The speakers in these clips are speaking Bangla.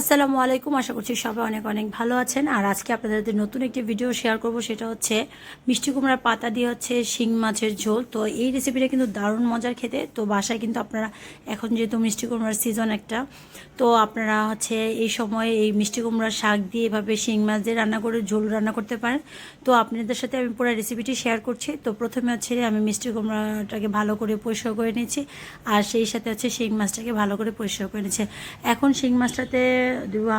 আসসালামু আলাইকুম, আশা করছি সবাই অনেক অনেক ভালো আছেন। আর আজকে আপনাদের নতুন একটি ভিডিও শেয়ার করব, সেটা হচ্ছে মিষ্টি কুমড়ার পাতা দিয়ে হচ্ছে শিং মাছের ঝোল। তো এই রেসিপিটা কিন্তু দারুণ মজার খেতে। তো বাসায় কিন্তু আপনারা, এখন যেহেতু মিষ্টি কুমড়ার সিজন একটা, তো আপনারা হচ্ছে এই সময় এই মিষ্টি কুমড়ার শাক দিয়ে এভাবে শিং মাছ দিয়ে রান্না করে, ঝোল রান্না করতে পারেন। তো আপনাদের সাথে আমি পুরো রেসিপিটি শেয়ার করছি। তো প্রথমে হচ্ছে আমি মিষ্টি কুমড়াটাকে ভালো করে পরিষ্কার করে নিয়েছি আর সেই সাথে হচ্ছে শিং মাছটাকে ভালো করে পরিষ্কার করে নিয়েছি এখন শিং মাছটাতে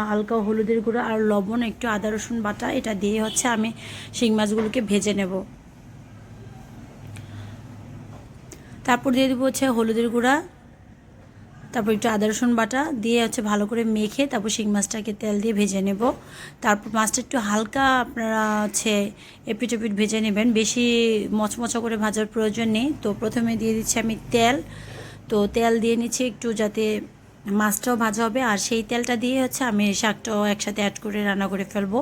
হালকা হলুদের গুঁড়ো আর লবণ, একটু আদা, রসুন বাটা, এটা দিয়ে হচ্ছে আমি শিং মাছগুলোকে ভেজে নেব। তারপর দিয়ে দেবো হচ্ছে হলুদের গুঁড়া, তারপর একটু আদা, রসুন বাটা দিয়ে হচ্ছে ভালো করে মেখে তারপর শিং মাছটাকে তেল দিয়ে ভেজে নেব। তারপর মাছটা একটু হালকা আপনারা হচ্ছে এপিট এপিট ভেজে নেবেন, বেশি মচমচা করে ভাজার প্রয়োজন নেই। তো প্রথমে দিয়ে দিচ্ছি আমি তেল। তো তেল দিয়ে নিচ্ছি একটু যাতে মাছটাও ভাজা হবে, আর সেই তেলটা দিয়ে হচ্ছে আমি শাকটাও একসাথে অ্যাড করে রান্না করে ফেলব।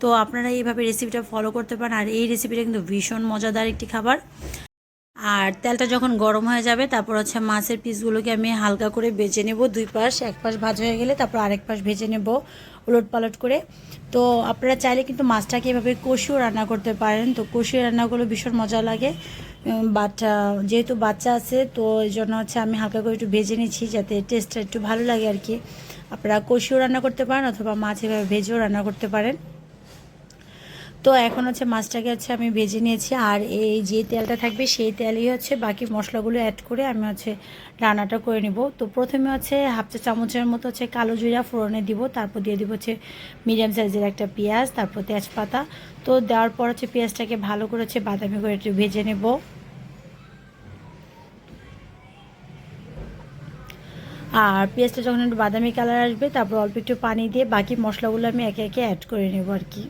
তো আপনারা এইভাবে রেসিপিটা ফলো করতে পারেন, আর এই রেসিপিটা কিন্তু ভীষণ মজাদার একটি খাবার। আর তেলটা যখন গরম হয়ে যাবে, তারপর হচ্ছে মাছের পিসগুলোকে আমি হালকা করে ভেজে নেব, দুই পাশ, এক পাশ ভাজা হয়ে গেলে তারপর আরেক পাশ ভেজে নেব উলট পালট করে। তো আপনারা চাইলে কিন্তু মাছটাকে এভাবে কষিও রান্না করতে পারেন, তো কষিয়ে রান্নাগুলো ভীষণ মজা লাগে। বাট যেহেতু বাচ্চা আছে, তো এই জন্য হচ্ছে আমি হালকা করে একটু ভেজে নিচ্ছি যাতে টেস্টটা একটু ভালো লাগে আর কি। আপনারা কষিও রান্না করতে পারেন অথবা মাছ এভাবে ভেজেও রান্না করতে পারেন। তো এখন হচ্ছে মাছটাকে হচ্ছে আমি ভেজে নিয়েছি, আর এই যে তেলটা থাকবে সেই তেলই হচ্ছে বাকি মশলাগুলো অ্যাড করে আমি হচ্ছে রান্নাটা করে নিব। তো প্রথমে হচ্ছে হাফ চা চামচের মতো হচ্ছে কালো জিরা ফোড়নে দিব, তারপর দিয়ে দিব হচ্ছে মিডিয়াম সাইজের একটা পেঁয়াজ, তারপর তেজপাতা। তো দেওয়ার পর হচ্ছে পেঁয়াজটাকে ভালো করে হচ্ছে বাদামি করে একটু ভেজে নেব। আর পেঁয়াজটা যখন একটু বাদামি কালার আসবে, তারপর অল্প একটু পানি দিয়ে বাকি মশলাগুলো আমি একে একে অ্যাড করে নেব আর কি।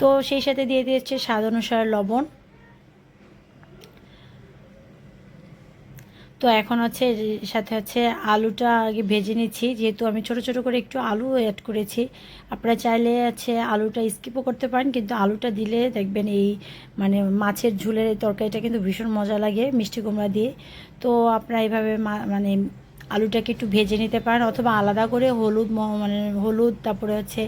তো সেই সাথে দিয়ে দিয়েছে স্বাদ অনুসারে লবণ। তো এখন হচ্ছে সাথে হচ্ছে আলুটা আগে ভেজে নিচ্ছি, যেহেতু আমি ছোট ছোট করে একটু আলু অ্যাড করেছি। আপনারা চাইলে হচ্ছে আলুটা স্কিপও করতে পারেন, কিন্তু আলুটা দিলে দেখবেন এই মানে মাছের ঝুলের এই তরকারিটা কিন্তু ভীষণ মজা লাগে মিষ্টি কুমড়া দিয়ে। তো আপনারা এইভাবে মানে আলুটাকে একটু ভেজে নিতে পারেন অথবা আলাদা করে হলুদ মানে হলুদ, তারপরে হচ্ছে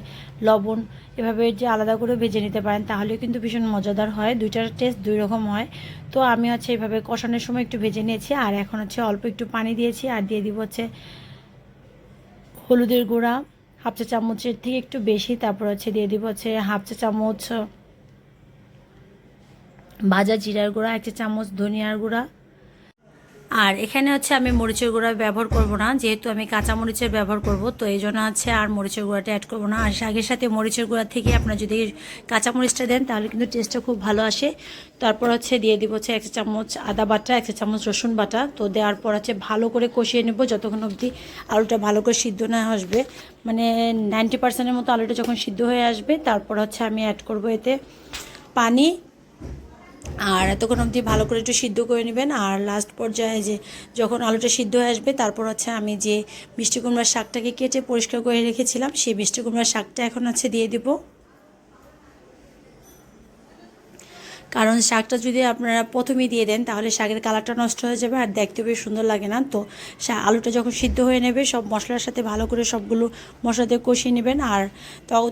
লবণ, এভাবে যে আলাদা করে ভেজে নিতে পারেন, তাহলেও কিন্তু ভীষণ মজাদার হয়। দুইটার টেস্ট দুই রকম হয়। তো আমি হচ্ছে এভাবে কষানোর সময় একটু ভেজে নিয়েছি, আর এখন হচ্ছে অল্প একটু পানি দিয়েছি, আর দিয়ে দিব হচ্ছে হলুদের গুঁড়া, হাফ চা চামচের থেকে একটু বেশি, তারপর হচ্ছে দিয়ে দিব হচ্ছে হাফ চা চামচ ভাজা জিরার গুঁড়া, এক চা চামচ ধনিয়ার গুঁড়া আর এখানে হচ্ছে আমি মরিচের গুঁড়া ব্যবহার করব না, যেহেতু আমি কাঁচা মরিচের ব্যবহার করব, তো এই জন্য হচ্ছে আর মরিচের গুঁড়াটা অ্যাড করব না। আর শাকের সাথে মরিচের গুঁড়া থেকে আপনারা যদি কাঁচা মরিচটা দেন, তাহলে কিন্তু টেস্টটা খুব ভালো আসে। তারপর হচ্ছে দিয়ে দিব হচ্ছে এক চামচ আদা বাটা, এক চামচ রসুন বাটা। তো দেওয়ার পর হচ্ছে ভালো করে কষিয়ে নেব, যতক্ষণ অবধি আলুটা ভালো করে সিদ্ধ না আসবে। মানে নাইনটি পার্সেন্টের মতো আলুটা যখন সিদ্ধ হয়ে আসবে, তারপর হচ্ছে আমি অ্যাড করব এতে পানি আর এতক্ষণ অবধি ভালো করে একটু সিদ্ধ করে নেবেন। আর লাস্ট পর্যায়ে যে যখন আলুটা সিদ্ধ হয়ে আসবে, তারপর হচ্ছে আমি যে মিষ্টি কুমড়ার শাকটাকে কেটে পরিষ্কার করে রেখেছিলাম, সেই মিষ্টি কুমড়ার শাকটা এখন হচ্ছে দিয়ে দেবো। কারণ শাকটা যদি আপনারা প্রথমেই দিয়ে দেন, তাহলে শাকের কালারটা নষ্ট হয়ে যাবে আর দেখতে বেশ সুন্দর লাগে না। তো আলুটা যখন সিদ্ধ হয়ে নেবে, সব মশলার সাথে ভালো করে সবগুলো মশলা দিয়ে কষিয়ে নেবেন। আর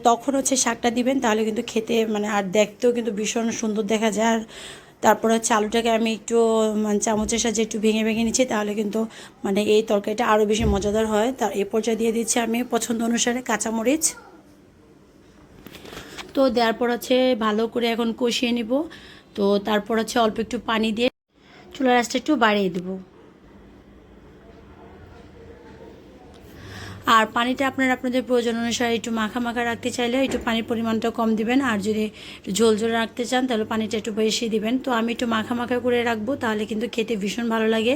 তখন হচ্ছে শাকটা দিবেন, তাহলে কিন্তু খেতে মানে আর দেখতেও কিন্তু ভীষণ সুন্দর দেখা যায়। আর তারপর হচ্ছে আলুটাকে আমি একটু মানে চামচের সাথে একটু ভেঙে ভেঙে নিচ্ছি, তাহলে কিন্তু মানে এই তরকারিটা আরও বেশি মজাদার হয়। তার এ পর্যায়ে দিয়ে দিচ্ছি আমি পছন্দ অনুসারে কাঁচামরিচ। তো দেওয়ার পর হচ্ছে ভালো করে এখন কষিয়ে নিব। তো তারপর হচ্ছে অল্প একটু পানি দিয়ে চুলার আঁচটা একটু বাড়িয়ে দেবো। আর পানিটা আপনারা আপনাদের প্রয়োজন অনুসারে একটু মাখা মাখা রাখতে চাইলে একটু পানির পরিমাণটা কম দিবেন। আর যদি ঝোল ঝোল রাখতে চান তাহলে পানিটা একটু বেশি দিবেন। তো আমি একটু মাখা মাখা করে রাখব তাহলে কিন্তু খেতে ভীষণ ভালো লাগে।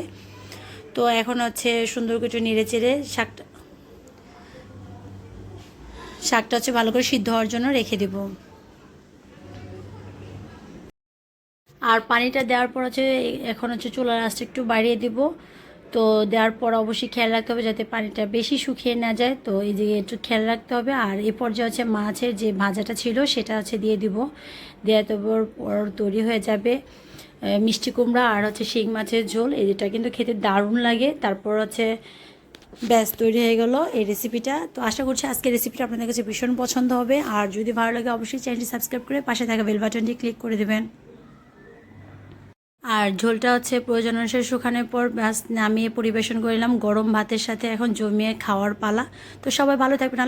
তো এখন হচ্ছে সুন্দর করে একটু নেড়ে চেড়ে শাকটা শাকটা হচ্ছে ভালো করে সিদ্ধ হওয়ার জন্য রেখে দেব। আর পানিটা দেওয়ার পর হচ্ছে, এখন হচ্ছে চুলার আঁচটা একটু বাড়িয়ে দেব। তো দেওয়ার পর অবশ্যই খেয়াল রাখতে হবে যাতে পানিটা বেশি শুকিয়ে না যায়। তো এই দিকে একটু খেয়াল রাখতে হবে। আর এ পর্যায়ে হচ্ছে মাছের যে ভাজাটা ছিল, সেটা হচ্ছে দিয়ে দিব। দেওয়া তো পর তৈরি হয়ে যাবে মিষ্টি কুমড়া আর হচ্ছে শিং মাছের ঝোল। এটা কিন্তু খেতে দারুণ লাগে। তারপর হচ্ছে ব্যাস, তৈরি হয়ে গেল এই রেসিপিটা তো আশা করছি আজকের রেসিপিটা আপনাদের কাছে ভীষণ পছন্দ হবে। আর যদি ভালো লাগে, অবশ্যই চ্যানেলটি সাবস্ক্রাইব করে পাশে থাকা বেল বাটনটি ক্লিক করে দেবেন। আর ঝোলটা হচ্ছে প্রয়োজন অনুসারে শুকানোর পর ব্যাস, নামিয়ে পরিবেশন করলাম গরম ভাতের সাথে এখন জমিয়ে খাওয়ার পালা। তো সবাই ভালো থাকবেন।